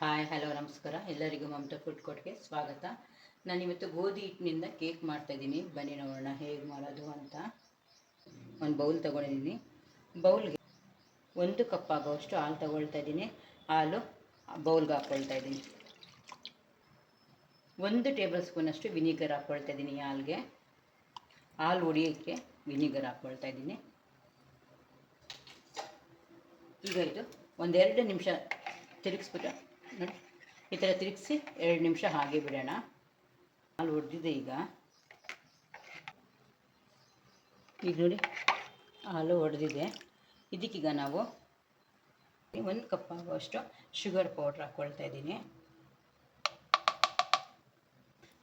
Hi, hello, ನಮಸ್ಕಾರ. ಎಲ್ಲರಿಗೂ Mamata food ಕೋರ್ಟ್ಗೆ ಸ್ವಾಗತ. ನಾನು ಇವತ್ತು ಗೋಧಿ ಹಿಟ್ಟಿನಿಂದ ಕೇಕ್ ಮಾಡ್ತಾ ಇದ್ದೀನಿ. ಬನ್ನಿ ನೋಡೋಣ, ಹೇಗೆ ಮಾಡೋದು ಅಂತ. ಒಂದು ಬೌಲ್ ತೊಗೊಂಡಿದ್ದೀನಿ. ಬೌಲ್ಗೆ ಒಂದು ಕಪ್ ಆಗೋವಷ್ಟು ಹಾಲು ತಗೊಳ್ತಾ ಇದ್ದೀನಿ. ಹಾಲು ಬೌಲ್ಗೆ ಹಾಕ್ಕೊಳ್ತಾ ಇದ್ದೀನಿ. ಒಂದು ಟೇಬಲ್ ಸ್ಪೂನಷ್ಟು ವಿನಿಗರ್ ಹಾಕ್ಕೊಳ್ತಾ ಇದ್ದೀನಿ ಹಾಲ್ಗೆ. ಹಾಲು ಹೊಡಿಯೋಕ್ಕೆ ವಿನಿಗರ್ ಹಾಕ್ಕೊಳ್ತಾ ಇದ್ದೀನಿ. ಈಗ ಇದು ಒಂದೆರಡು ನಿಮಿಷ ತಿರುಗಿಸ್ಬಿಟ್ಟು ನೋಡಿ ಈ ಥರ ತಿರುಗಿಸಿ ಎರಡು ನಿಮಿಷ ಹಾಗೆ ಬಿಡೋಣ. ಹಾಲು ಒಡೆದಿದೆ ಈಗ. ಈಗ ನೋಡಿ, ಹಾಲು ಹೊಡೆದಿದೆ ಇದಕ್ಕೀಗ ನಾವು ಒಂದು ಕಪ್ ಆಗುವಷ್ಟು ಶುಗರ್ ಪೌಡ್ರ್ ಹಾಕ್ಕೊಳ್ತಾ ಇದ್ದೀನಿ.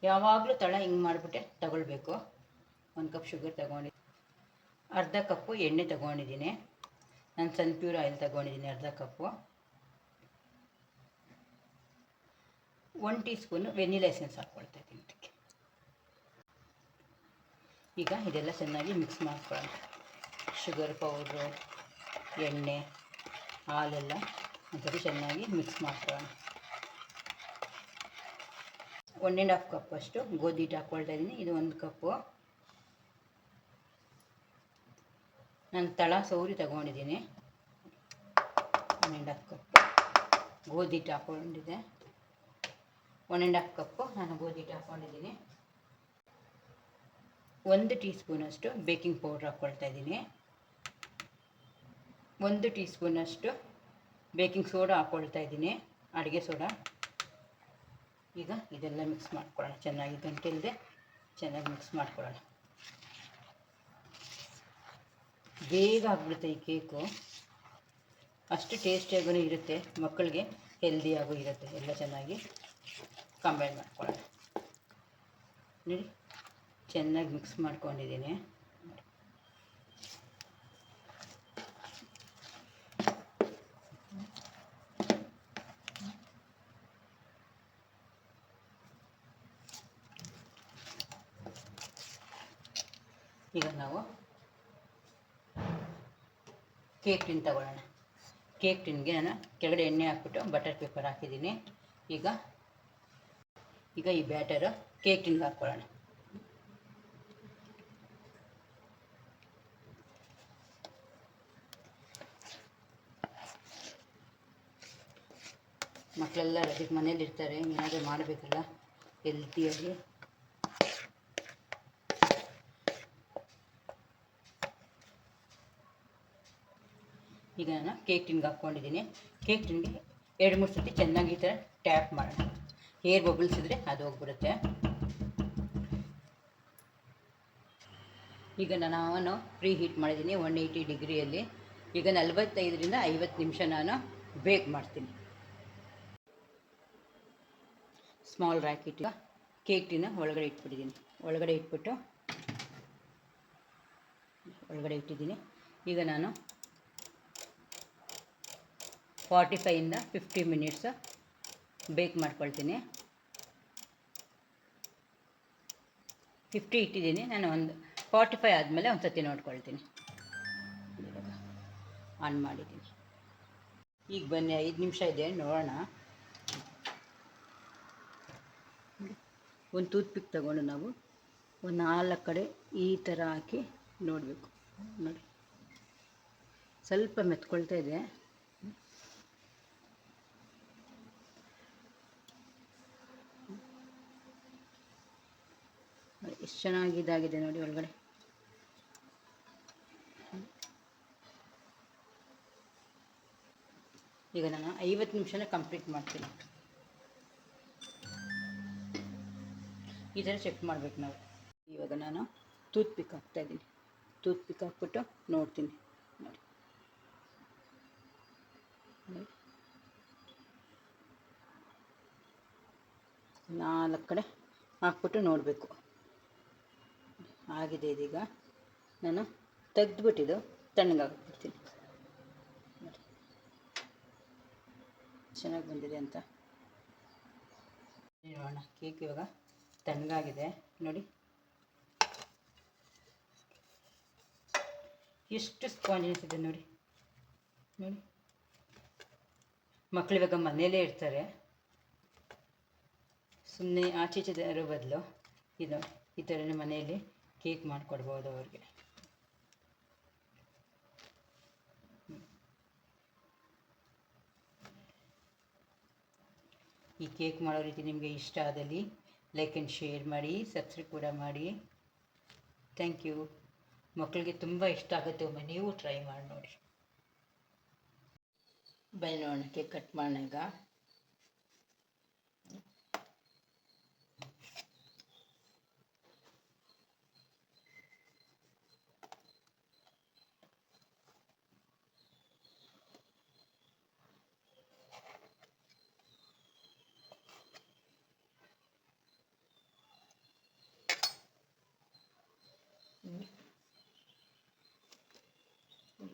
ಯಾವಾಗಲೂ ತಳ ಹಿಂಗೆ ಮಾಡಿಬಿಟ್ಟೆ ತಗೊಳ್ಬೇಕು. ಒಂದು ಕಪ್ ಶುಗರ್ ತಗೊಂಡು ಅರ್ಧ ಕಪ್ಪು ಎಣ್ಣೆ ತಗೊಂಡಿದ್ದೀನಿ. ನಾನು ಸನ್ಪ್ಯೂರ್ ಆಯಿಲ್ ತಗೊಂಡಿದ್ದೀನಿ ಅರ್ಧ cup. One teaspoon vanilla essence ಹಾಕ್ಕೊಳ್ತಾ ಇದ್ದೀನಿ ಇದಕ್ಕೆ. ಈಗ ಇದೆಲ್ಲ ಚೆನ್ನಾಗಿ ಮಿಕ್ಸ್ ಮಾಡ್ಕೊಳ್ಳೋಣ. ಶುಗರ್ ಪೌಡ್ರು ಎಣ್ಣೆ, ಹಾಲೆಲ್ಲ ಒಂದ್ಸರಿ ಚೆನ್ನಾಗಿ ಮಿಕ್ಸ್ ಮಾಡ್ಕೊಳ್ಳೋಣ. ಒನ್ ಆ್ಯಂಡ್ ಹಾಫ್ ಕಪ್ ಅಷ್ಟು ಗೋಧಿ ಹಿಟ್ಟು ಹಾಕ್ಕೊಳ್ತಾ ಇದ್ದೀನಿ. ಇದು ಒಂದು ಕಪ್ಪು ನಾನು ತಳ ಸೌರಿ ತಗೊಂಡಿದ್ದೀನಿ. ಒನ್ ಆ್ಯಂಡ್ ಹಾಫ್ ಕಪ್ ಗೋಧಿ ಹಿಟ್ಟು ಹಾಕ್ಕೊಂಡಿದ್ದೆ. ಒನ್ ಆ್ಯಂಡ್ ಹಾಫ್ ಕಪ್ಪು ನಾನು ಗೋಧಿ ಹಿಟ್ಟು ಹಾಕ್ಕೊಂಡಿದ್ದೀನಿ ಒಂದು ಟೀ ಸ್ಪೂನಷ್ಟು ಬೇಕಿಂಗ್ ಪೌಡ್ರ್ ಹಾಕ್ಕೊಳ್ತಾ ಇದ್ದೀನಿ. ಒಂದು ಟೀ ಸ್ಪೂನಷ್ಟು ಬೇಕಿಂಗ್ ಸೋಡಾ ಹಾಕ್ಕೊಳ್ತಾ ಇದ್ದೀನಿ, ಅಡುಗೆ ಸೋಡಾ. ಈಗ ಇದೆಲ್ಲ ಮಿಕ್ಸ್ ಮಾಡ್ಕೊಳ್ಳೋಣ. ಚೆನ್ನಾಗಿ ಗಂಟಿಲ್ಲದೆ ಚೆನ್ನಾಗಿ ಮಿಕ್ಸ್ ಮಾಡ್ಕೊಳ್ಳೋಣ. ಬೇಗ ಆಗ್ಬಿಡುತ್ತೆ ಈ ಕೇಕು. ಅಷ್ಟು ಟೇಸ್ಟಿಯಾಗೂ ಇರುತ್ತೆ. ಮಕ್ಕಳಿಗೆ ಹೆಲ್ದಿಯಾಗೂ ಇರುತ್ತೆ. ಎಲ್ಲ ಚೆನ್ನಾಗಿ. ಕಂಬೈನ್ ಮಾಡ್ಕೊಳ್ಳೋಣ ನೋಡಿ, ಚೆನ್ನಾಗಿ ಮಿಕ್ಸ್ ಮಾಡ್ಕೊಂಡಿದ್ದೀನಿ. ಈಗ ನಾವು ಕೇಕ್ ಟಿನ್ ತಗೊಳ್ಳೋಣ. ಕೇಕ್ ಟಿನ್ಗೆ ನಾನು ಕೆಳಗಡೆ ಎಣ್ಣೆ ಹಾಕ್ಬಿಟ್ಟು ಬಟರ್ ಪೇಪರ್ ಹಾಕಿದ್ದೀನಿ. ಈಗ ಈಗ ಈ ಬ್ಯಾಟರ್ ಕೇಕ್ ಟಿನ್ಗೆ ಹಾಕ್ಕೊಳ್ಳೋಣ. ಮಕ್ಕಳೆಲ್ಲ ರಜೆಗೆ ಮನೇಲಿ ಇರ್ತಾರೆ, ಏನಾದರೂ ಮಾಡಬೇಕಲ್ಲ ಹೆಲ್ತಿಯಾಗಿ ಈಗ ನಾನು ಕೇಕ್ ಟಿನ್ಗೆ ಹಾಕ್ಕೊಂಡಿದ್ದೀನಿ. ಕೇಕ್ ಟಿನ್ಗೆ ಎರಡು ಮೂರು ಸತಿ ಚೆನ್ನಾಗಿ ಈ ಥರ ಟ್ಯಾಪ್ ಮಾಡೋಣ. ಏರ್ ಬಬಲ್ಸ್ ಇದ್ದರೆ ಅದು ಹೋಗ್ಬಿಡುತ್ತೆ. ಈಗ ನಾನು ಪ್ರೀ ಹೀಟ್ ಮಾಡಿದ್ದೀನಿ ಒನ್ ಏಯ್ಟಿ ಡಿಗ್ರಿಯಲ್ಲಿ. ಈಗ ನಲವತ್ತೈದರಿಂದ ಐವತ್ತು ನಿಮಿಷ ನಾನು ಬೇಕ್ ಮಾಡ್ತೀನಿ. ಸ್ಮಾಲ್ ರ್ಯಾಕೆಟ್ ಕೇಕ್ ಟಿನ ಒಳಗಡೆ ಇಟ್ಬಿಟ್ಟಿದ್ದೀನಿ. ಒಳಗಡೆ ಇಟ್ಬಿಟ್ಟು ಒಳಗಡೆ ಇಟ್ಟಿದ್ದೀನಿ. ಈಗ ನಾನು ಫಾರ್ಟಿ ಫೈವಿಂದ ಫಿಫ್ಟಿ ಮಿನಿಟ್ಸ್ ಬೇಕ್ ಮಾಡ್ಕೊಳ್ತೀನಿ. ಫಿಫ್ಟಿ ಇಟ್ಟಿದ್ದೀನಿ. ನಾನು ಒಂದು ಫಾರ್ಟಿ ಫೈವ್ ಆದಮೇಲೆ ಒಂದು ಸತಿ ನೋಡ್ಕೊಳ್ತೀನಿ. ಆನ್ ಮಾಡಿದ್ದೀನಿ. ಈಗ ಬನ್ನಿ, ಐದು ನಿಮಿಷ ಇದೆ, ನೋಡೋಣ. ಒಂದು ಟೂತ್ ಪಿಕ್ ತಗೊಂಡು ನಾವು ಒಂದು ನಾಲ್ಕು ಕಡೆ ಈ ಥರ ಹಾಕಿ ನೋಡಬೇಕು. ನೋಡಿ. ಸ್ವಲ್ಪ ಮೆತ್ಕೊಳ್ತಾ ಇದೆ. ಎಷ್ಟು ಚೆನ್ನಾಗಿ ಇದಾಗಿದೆ ನೋಡಿ ಒಳಗಡೆ. ಈಗ ನಾನು ಐವತ್ತು ನಿಮಿಷನೇ ಕಂಪ್ಲೀಟ್ ಮಾಡ್ತೀನಿ. ಈ ಥರ ಚೆಕ್ ಮಾಡಬೇಕು ನಾವು. ಇವಾಗ ನಾನು ಟೂತ್ ಪಿಕ್ ಹಾಕ್ತಾಯಿದ್ದೀನಿ ಟೂತ್ ಪಿಕ್ ಹಾಕ್ಬಿಟ್ಟು ನೋಡ್ತೀನಿ. ನೋಡಿ. ನೋಡಿ. ನಾಲ್ಕು ಕಡೆ ಹಾಕ್ಬಿಟ್ಟು ನೋಡಬೇಕು. ಆಗಿದೆ ಇದೀಗ. ನಾನು ತೆಗೆದ್ಬಿಟ್ಟಿದ್ದು, ತಣ್ಣಗಾಗ್ಬಿಡ್ತೀನಿ. ಚೆನ್ನಾಗಿ ಬಂದಿದೆ ಅಂತ. ನೋಡೋಣ ಕೇಕ್ ಇವಾಗ ತಣ್ಣಗಾಗಿದೆ. ನೋಡಿ. ಎಷ್ಟು ಸ್ಪಾಂಜಿನೆಸ್ ಇದೆ ನೋಡಿ. ನೋಡಿ. ಮಕ್ಕಳು ಇವಾಗ ಮನೆಯಲ್ಲೇ ಇರ್ತಾರೆ. ಸುಮ್ಮನೆ ಆಚೆ ಬದಲು, ಇದು, ಈ ಥರನೇ ಮನೆಯಲ್ಲಿ ಕೇಕ್ ಮಾಡಿಕೊಡ್ಬೋದು ಅವ್ರಿಗೆ. ಈ ಕೇಕ್ ಮಾಡೋ ರೀತಿ ನಿಮಗೆ ಇಷ್ಟ ಆದಲ್ಲಿ ಲೈಕ್ ಆ್ಯಂಡ್ ಶೇರ್ ಮಾಡಿ ಸಬ್ಸ್ಕ್ರೈಬ್ ಕೂಡ ಮಾಡಿ. ಥ್ಯಾಂಕ್ ಯು ಮಕ್ಕಳಿಗೆ ತುಂಬ ಇಷ್ಟ ಆಗುತ್ತೆ, ಒಮ್ಮೆ ನೀವು ಟ್ರೈ ಮಾಡಿ ನೋಡಿ. ಬೈ ನೋಡೋಣ ಕೇಕ್ ಕಟ್ ಮಾಡೋಣ ಈಗ.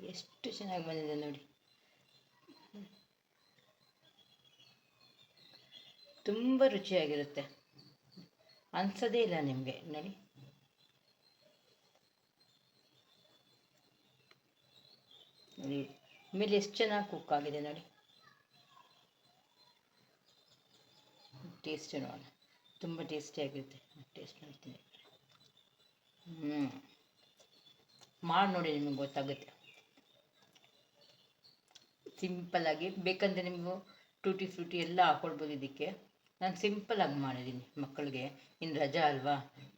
ಎಷ್ಟು ಚೆನ್ನಾಗಿ ಬಂದಿದೆ ನೋಡಿ. ತುಂಬ ರುಚಿಯಾಗಿರುತ್ತೆ. ಅನ್ಸೋದೇ ಇಲ್ಲ ನಿಮಗೆ, ನೋಡಿ. ಆಮೇಲೆ ಎಷ್ಟು ಚೆನ್ನಾಗಿ ಕುಕ್ ಆಗಿದೆ ನೋಡಿ. ಟೇಸ್ಟ್ ನೋಡೋಣ. ತುಂಬ ಟೇಸ್ಟಿಯಾಗಿರುತ್ತೆ ಟೇಸ್ಟ್ ನೋಡ್ತೀನಿ. ಹ್ಞೂ ಮಾಡಿ ನೋಡಿ ನಿಮಗೆ ಗೊತ್ತಾಗುತ್ತೆ. ಸಿಂಪಲ್ಲಾಗಿ ಬೇಕಂದರೆ ನೀವು ಟೂಟಿ ಫ್ರೂಟಿ ಎಲ್ಲ ಹಾಕೊಳ್ಬೋದು ಇದಕ್ಕೆ. ನಾನು ಸಿಂಪಲ್ಲಾಗಿ ಮಾಡಿದ್ದೀನಿ ಮಕ್ಕಳಿಗೆ. ಇನ್ನು ರಜಾ ಅಲ್ವಾ?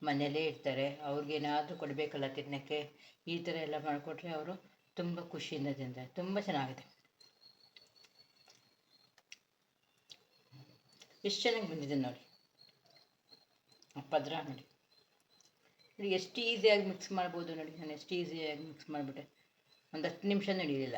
ಮನೆಯಲ್ಲೇ ಇರ್ತಾರೆ. ಅವ್ರಿಗೇನಾದರೂ ಕೊಡಬೇಕಲ್ಲ ತಿನ್ನೋಕ್ಕೆ? ಈ ಥರ ಎಲ್ಲ ಮಾಡಿಕೊಟ್ರೆ ಅವರು ತುಂಬ ಖುಷಿಯಿಂದ ತಿಂತಾರೆ. ತುಂಬ ಚೆನ್ನಾಗಿದೆ. ಎಷ್ಟು ಚೆನ್ನಾಗಿ ಬಂದಿದೆ ನೋಡಿ. ಪದ್ರ ನೋಡಿ. ನೋಡಿ, ಎಷ್ಟು ಈಸಿಯಾಗಿ ಮಿಕ್ಸ್ ಮಾಡ್ಬೋದು ನೋಡಿ. ನಾನು ಎಷ್ಟು ಈಸಿಯಾಗಿ ಮಿಕ್ಸ್ ಮಾಡಿಬಿಟ್ಟೆ. ಒಂದು ಹತ್ತು ನಿಮಿಷ ನಡೆಯಲಿಲ್ಲ